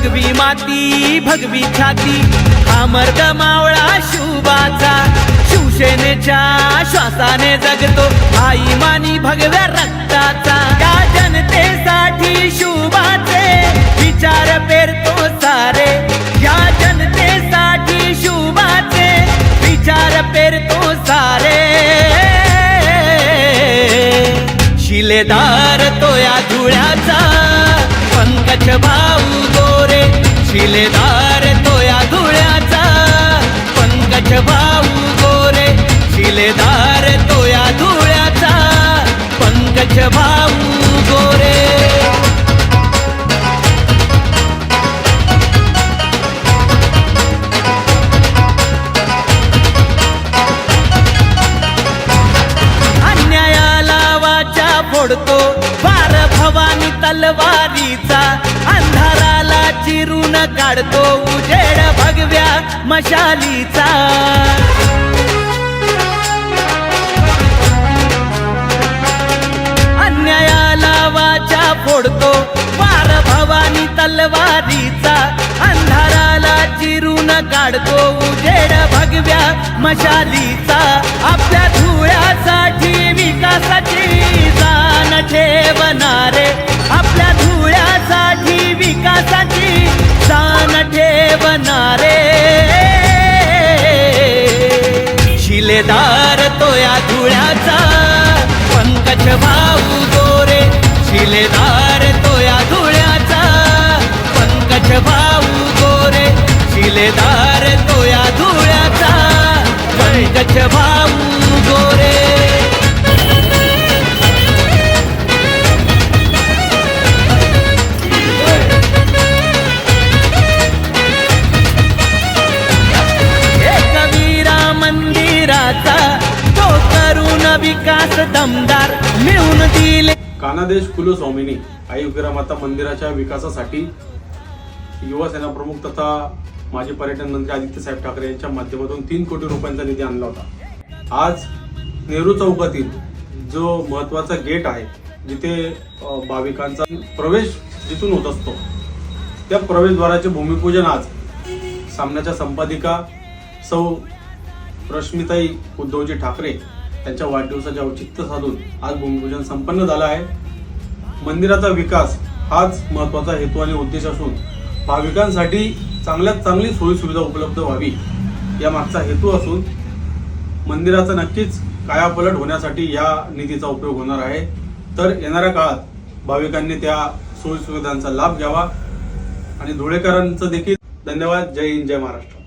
भगवी माती भगवी छाती हा मर्द मावळा शिवबाचा शिवसेनेच्या श्वासाने जगतो आई मानी भगव्या रक्ताचा. या जनतेसाठी शिवबाचे विचार पेरतो सारे. या जनतेसाठी शिवबाचे विचार पेरतो सारे. शिलेदार तो या धुळ्याचा पंकज भाऊ शिलेदार तोया धुळ्याचा. पंकज भाऊ गोरे शिलेदार तोया धुळ्याचा. पंकज भाऊ गोरे. अन्यायाला वाचा फोडतो वार भवानी तलवारीचा. काढतो उजेड भगव्या मशालीचा. अन्यायाला वाचा फोडतो वार भवानी तलवारीचा. अंधाराला चिरून काढतो उजेड भगव्या मशालीचा. आपल्या किनारे. शिलेदार तो या धुळ्याचा पंकज भाऊ गोरे. शिलेदार तो या धुळ्याचा पंकज भाऊ गोरे. शिलेदार तो या धुळ्याचा पंकज भाऊ दमदार मिळून दिले. कानादेश कुलस्वामिनी आई उग्रमाता मंदिराच्या विकासासाठी युवासेना प्रमुख तथा माजी पर्यटन मंत्री आदित्य साहेब ठाकरे यांच्या माध्यमातून तीन कोटी रुपयांचा निधी आणला होता. आज नेहरू चौकातील जो महत्त्वाचा गेट आहे जिथे भाविकांचा प्रवेश जिथून होत असतो त्या प्रवेशद्वाराचे भूमिपूजन आज सामन्याच्या संपादिका सौ रश्मिताई उद्धवजी ठाकरे त्यांच्या वाढदिवसाचे औचित्य साधून आज भूमिपूजन संपन्न झालं आहे. मंदिराचा विकास हाच महत्त्वाचा हेतू आणि उद्देश असून भाविकांसाठी चांगल्यात चांगली सोयीसुविधा उपलब्ध व्हावी या मागचा हेतू असून मंदिराचा नक्कीच कायापलट होण्यासाठी या निधीचा उपयोग होणार आहे. तर येणाऱ्या काळात भाविकांनी त्या सोयीसुविधांचा लाभ घ्यावा. आणि धुळेकरांचं देखील धन्यवाद. जय हिंद जय महाराष्ट्र.